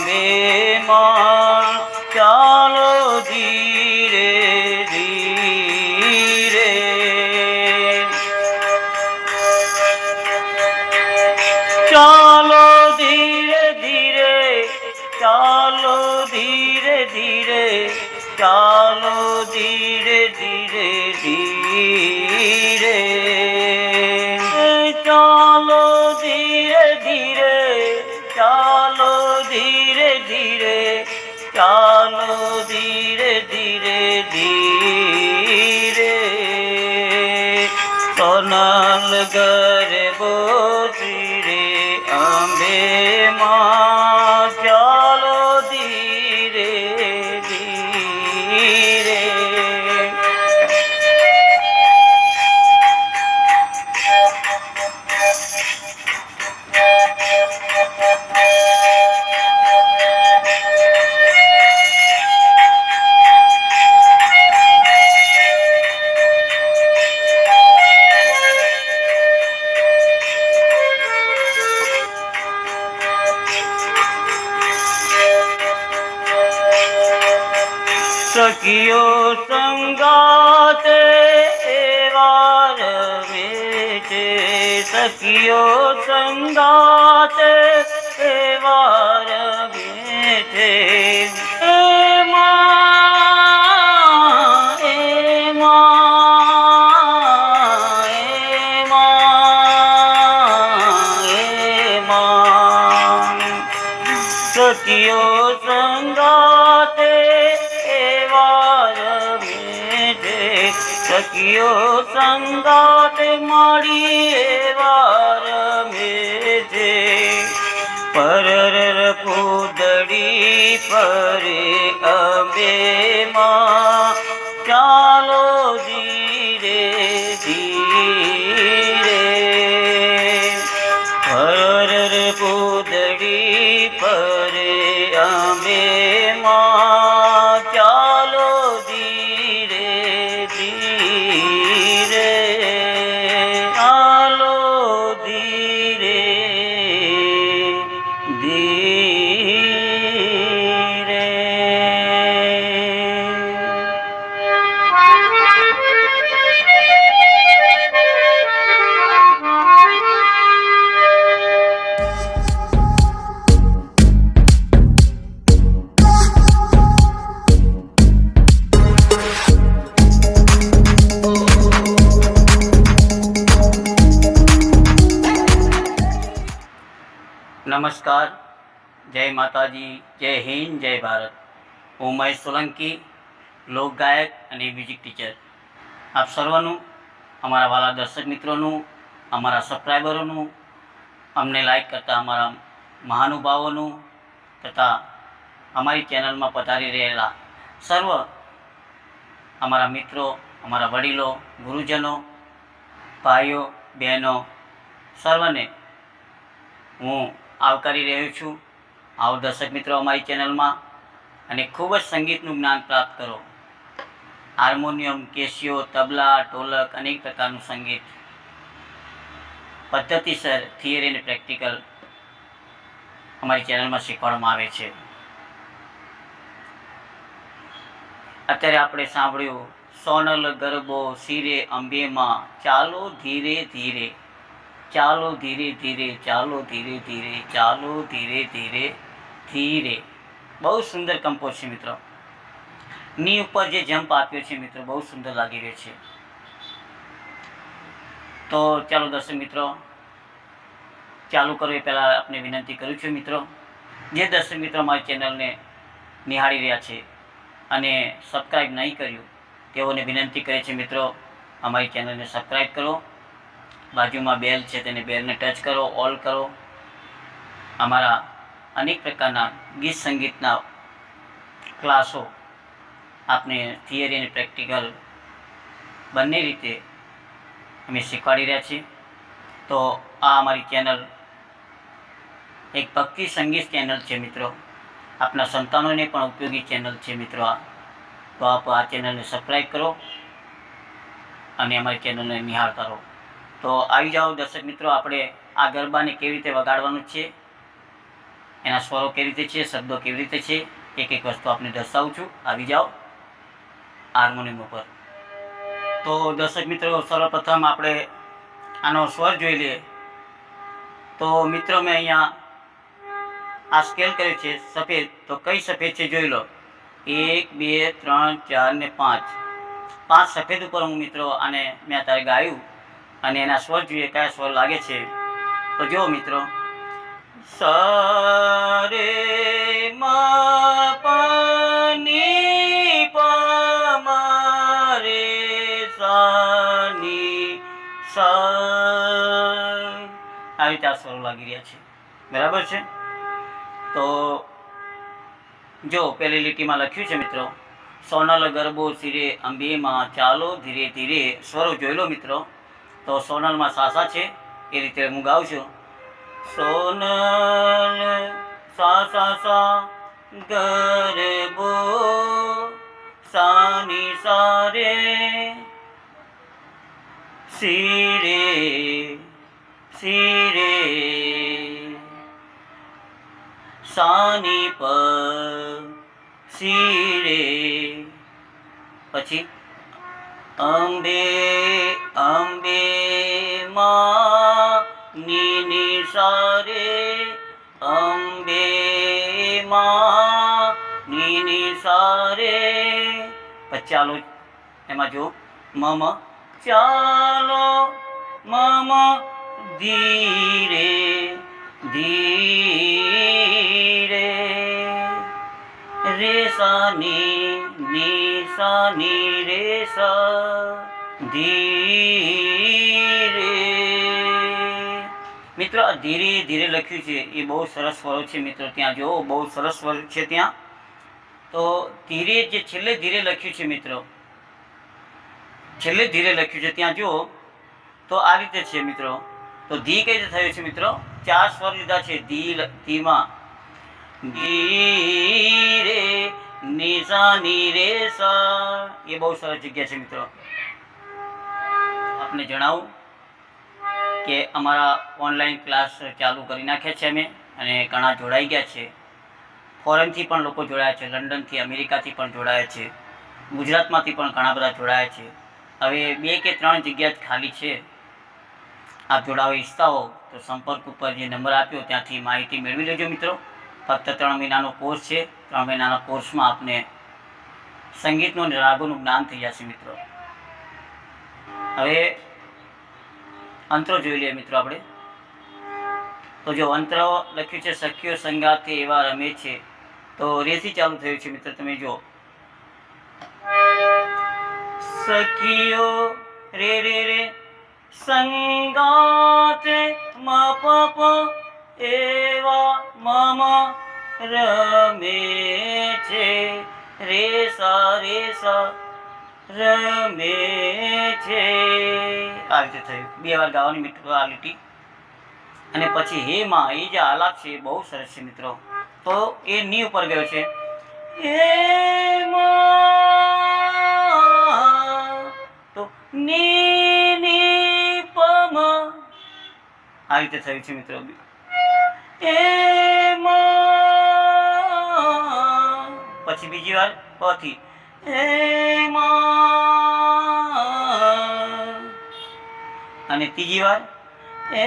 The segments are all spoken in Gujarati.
અંબે માં ચાલો ધીરે ધીરે ધીરે સોનલ ગરે બોસી રે સખીઓ સંગાતે એવા રમે છે સખીઓ સંગાતે એવા રમે છે સખીઓ સંગાતે સખીઓ સંગાતે મળી વાર મેજે. પરર કુદડી પરે અંબે માં નમસ્કાર જય માતાજી જય હિન્દ જય ભારત હું મહેશ સોલંકી લોક ગાયક અને મ્યુઝિક ટીચર આપ સર્વનું અમારા વાલા દર્શક મિત્રોનું અમારા સબસ્ક્રાઈબરોનું અમને લાઈક કરતા અમારા મહાનુભાવોનું તથા અમારી ચેનલમાં પધારી રહેલા સર્વ અમારા મિત્રો અમારા વડીલો ગુરુજનો ભાઈઓ બહેનો સર્વને હું આવકારી રહ્યો છું. આવો દર્શક મિત્રો અમારી ચેનલમાં અને ખૂબ જ સંગીતનું જ્ઞાન પ્રાપ્ત કરો. હાર્મોનિયમ, કેશિયો, તબલા, ઢોલક અનેક પ્રકારનું સંગીત. પદ્ધતિસર થિયરી અને પ્રેક્ટિકલ અમારી ચેનલમાં શીખવાડવામાં આવે છે. અત્યારે આપણે સાંભળ્યું સોનલ ગરબો, શિરે, અંબેમાં ચાલો ધીરે ધીરે ચાલો ધીરે ધીરે, ચાલો ધીરે ધીરે, ચાલો ધીરે ધીરે ધીરે. બહુ સુંદર કંપોઝ છે મિત્રો. ની ઉપર જે જમ્પ આપ્યો છે મિત્રો, બહુ સુંદર લાગી રહ્યો છે. તો ચાલો દર્શક મિત્રો, ચાલુ કરો એ પહેલાં આપને વિનંતી કરું છું મિત્રો. જે દર્શક મિત્રો મારી ચેનલને નિહાળી રહ્યા છે અને સબસ્ક્રાઈબ નહીં કર્યું, તેઓને વિનંતી કરે છે મિત્રો, અમારી ચેનલને સબસ્ક્રાઈબ કરો. બાજુમાં બેલ છે તેને બેલને ટચ કરો, ઓલ કરો. અમારા અનેક પ્રકારના ગીત સંગીતના ક્લાસો આપને થિયરી અને પ્રેક્ટિકલ બંને રીતે અમે શીખવાડી રહ્યા છીએ. તો આ અમારી ચેનલ એક ભક્તિ સંગીત ચેનલ છે મિત્રો. આપના સંતાનોને પણ ઉપયોગી ચેનલ છે મિત્રો આ. તો આપ આ ચેનલને સબસ્ક્રાઈબ કરો અને અમારી ચેનલને નિહાળતા રહો. તો આવી જાઓ દર્શક મિત્રો, આપણે આ ગરબાને કેવી રીતે વગાડવાનું છે, એના સ્વરો કેવી રીતે છે, શબ્દો કેવી રીતે છે, એક એક વસ્તુ આપને દર્શાવું છું. આવી જાઓ હાર્મોનિયમ ઉપર. તો દર્શક મિત્રો, સર્વપ્રથમ આપણે આનો સ્વર જોઈ લઈએ. તો મિત્રો, મેં અહીંયા આ સ્કેલ કર્યો છે, સફેદ. તો કઈ સફેદ છે જોઈ લો. એક, બે, ત્રણ, ચાર ને પાંચ. પાંચ સફેદ ઉપર હું મિત્રો આને મેં અત્યારે ગાયું. અને એના સ્વર જોઈએ કયા સ્વર લાગે છે? તો જુઓ મિત્રો. સરે મ પની પમારે સાની સ આવી રીતે સ્વરો લાગી રહ્યા છે. બરાબર છે? તો જો પેલી લીટીમાં લખ્યું છે મિત્રો, સોનલ ગરબો સિરે અંબેમાં ચાલો ધીરે ધીરે. સ્વરો જોઈ લો મિત્રો. તો સોનલમાં સાસા છે, એ રીતે હું ગાઉં છું. સોનલ સા સા સા ગરબો સાની સારે સિરે સિરે સાની પ સિરે પછી અંબે અંબે માં ની સારે અંબે માં ની સારે પછી ચાલો એમાં જો મમ ચાલો મમ ધીરે ધીરે રે સા ની ની સા ની રે સા ધીરે મિત્રો ધીરે ધીરે લખ્યું છે. એ બહુ સરસ સ્વરો છે મિત્રો, ત્યાં જો, બહુ સરસ સ્વર છે ત્યાં. તો ધીરે જે છેલ્લે ધીરે લખ્યું છે મિત્રો, છેલ્લે ધીરે લખ્યું છે ત્યાં જુઓ તો આ રીતે છે મિત્રો. તો ધી કઈ રીતે થયું છે મિત્રો? ચાર સ્વર લીધા છે. ધી ધીમાં. ધીરે નિશા ની રે સા એ બહુ સરસ જગ્યા છે મિત્રો. આપને જણાવું કે અમારા ઓનલાઈન ક્લાસ ચાલુ કરી નાખ્યા છે અમે અને ઘણા જોડાઈ ગયા છે. ફોરેનથી પણ લોકો જોડાયા છે, લંડનથી, અમેરિકાથી પણ જોડાયા છે, ગુજરાતમાંથી પણ ઘણા બધા જોડાયા છે. હવે બે કે ત્રણ જગ્યા જ ખાલી છે. આપ જોડાવા ઈચ્છતા હો તો સંપર્ક ઉપર જે નંબર આપ્યો ત્યાંથી માહિતી મેળવી લેજો મિત્રો. ફક્ત ત્રણ મહિનાનો કોર્સ છે. ત્રણ મહિનાના કોર્સમાં આપને સંગીતનું રાગોનું જ્ઞાન થઈ જશે મિત્રો. હવે અંતરો જોઈ લઈએ મિત્રો આપણે. તો જો અંતરો લખ્યું છે સખ્યો સંગાથી એવા રમે છે. તો રેથી ચાલુ થયું છે મિત્રો, તમે જો સખીઓ, રે રે રે, સંગાથે મા, પ મમ રમે છે. રે સા રે સા રમે છે. આ રીતે થયું. બે વાર ગાવાની મિત્રો, આ લીટી. અને પછી હે માં એ જે આલાપ છે બહુ સરસ છે મિત્રો. તો એ ની ઉપર ગયો છે. હે તો ની ની પમ. આ રીતે થયું છે મિત્રો. હે માં. પછી બીજી વાર પથી અને ત્રીજી વાર એ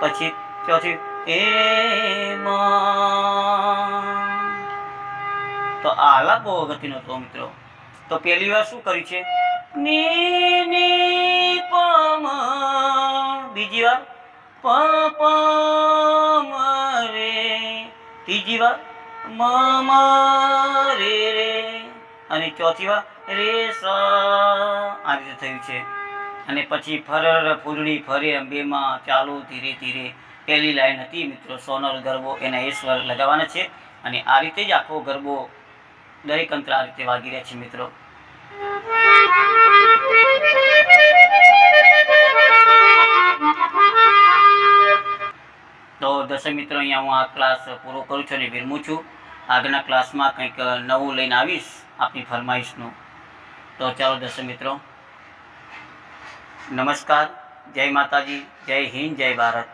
પછી ચોથી એમાં તો આ આલાપ બહુ અગત્યનો હતો મિત્રો. તો પહેલી વાર શું કર્યું છે? ની ની પમ પ પ રે. ત્રીજી વાર મ મ રે રે. અને ચોથી વાર રે સ. આ રીતે થયું છે. અને પછી ફરર ફૂલડી ફરે અંબેમાં ચાલો ધીરે ધીરે. પહેલી લાઈન હતી, મિત્રો, સોનલ ગરબો એના એ સ્વર લગાવવાના છે. અને આ રીતે જ આખો ગરબો દરેક અંતર આ રીતે વાગી રહ્યા છે, મિત્રો. તો દર્શક મિત્રો, અહીંયા હું આ ક્લાસ પૂરો કરું છું અને વિરમું છું. આગળના ક્લાસમાં કંઈક નવું લઈને આવીશ આપની ફરમાઈશનું. તો ચાલો દર્શક મિત્રો, નમસ્કાર, જય માતાજી, જય હિન્દ, જય ભારત.